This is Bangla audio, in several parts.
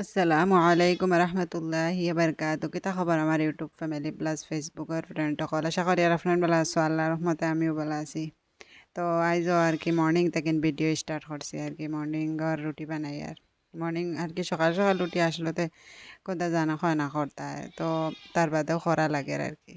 আসসালামু আলাইকুম রহমতুল্লাহি বারকাত কিতা খবর আমার ইউটিউব ফ্যামিলি প্লাস ফেসবুকের ফ্রেন্ড সকল আশা করি আর আপনার বেলা আছো আল্লাহ রহমতে আমিও ভালো আছি তো আইজও আর কি মর্নিং থেকে ভিডিও স্টার্ট করছি আর কি মর্নিং আর রুটি বানাই আর মর্নিং আর কি সকাল সকাল রুটি আসলে কোথা জানা হয় না করতে তো তার বাদেও করা লাগে আর কি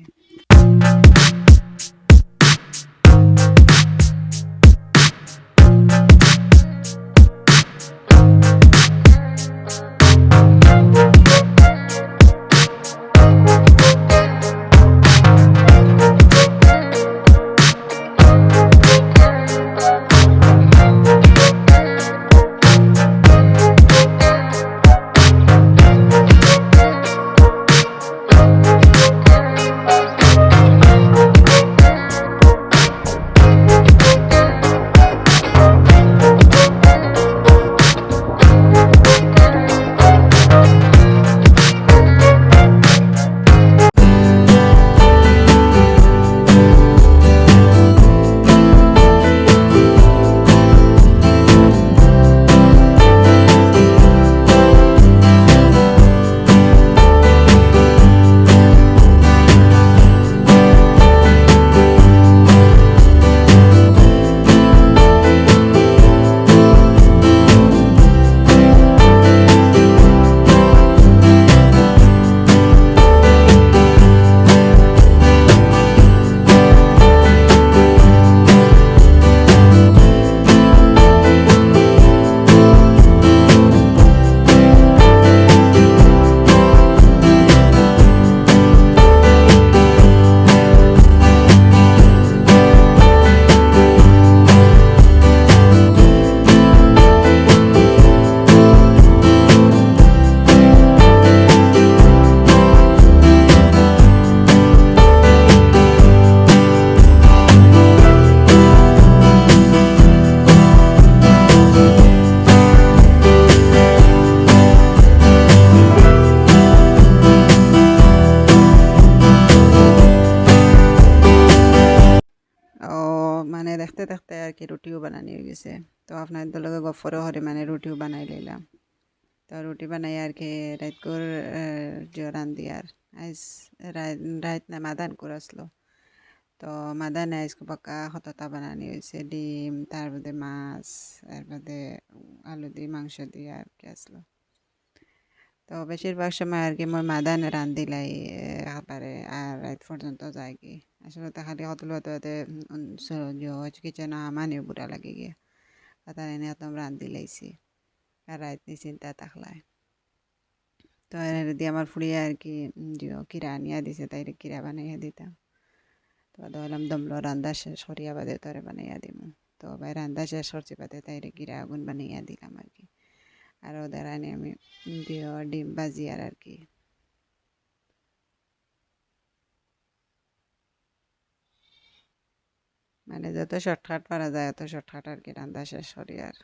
মানে দেখতে দেখতে আর কি রুটিও বানানি হয়ে গেছে। তো আপনাদের লগে গফরও হরে মানে রুটিও বানাই লইলাম। তো রুটি বানাই আর কি রাত করে যে রান্ধি আর। আইস রাত না মাদান করে আসলো। তো মাদানে আইস পাকা হততা বানানি হয়েছে ডিম, তার মাছ, তার আলু দিয়ে মাংস দিয়ে আর কি আসলো। তো বেশিরভাগ সময় আর কি মই মাদানে রান্ধিলাই একবারে আর রাত পর্যন্ত যাই কি। আসলে খালি কতলো তো কিচেন মানে বুড়া লাগে গিয়া। তার এনে একদম রান্ধি লাইছি আর রাত নি চিন্তা থাকলাই তো দিয়ে আমার ফুড়িয়ে আর কি কিরা আনিয়া দিছে, তাই কিরা বানাইয়া দিতাম। তো ধরলাম দমলো রান্না শেষ করিয়া বাদে তরে বানাইয়া দিমু। তো ভাই রান্না শেষ করছি বাদে তাই কিরা আগুন বানাইয়া দিলাম আর কি। আর ওদের আনি আমি ডিম ভাজি আর আর কি। মানে যত শর্টকাট পারা যায় এত শর্টকাট আর কি রান্না শেষ করি আর।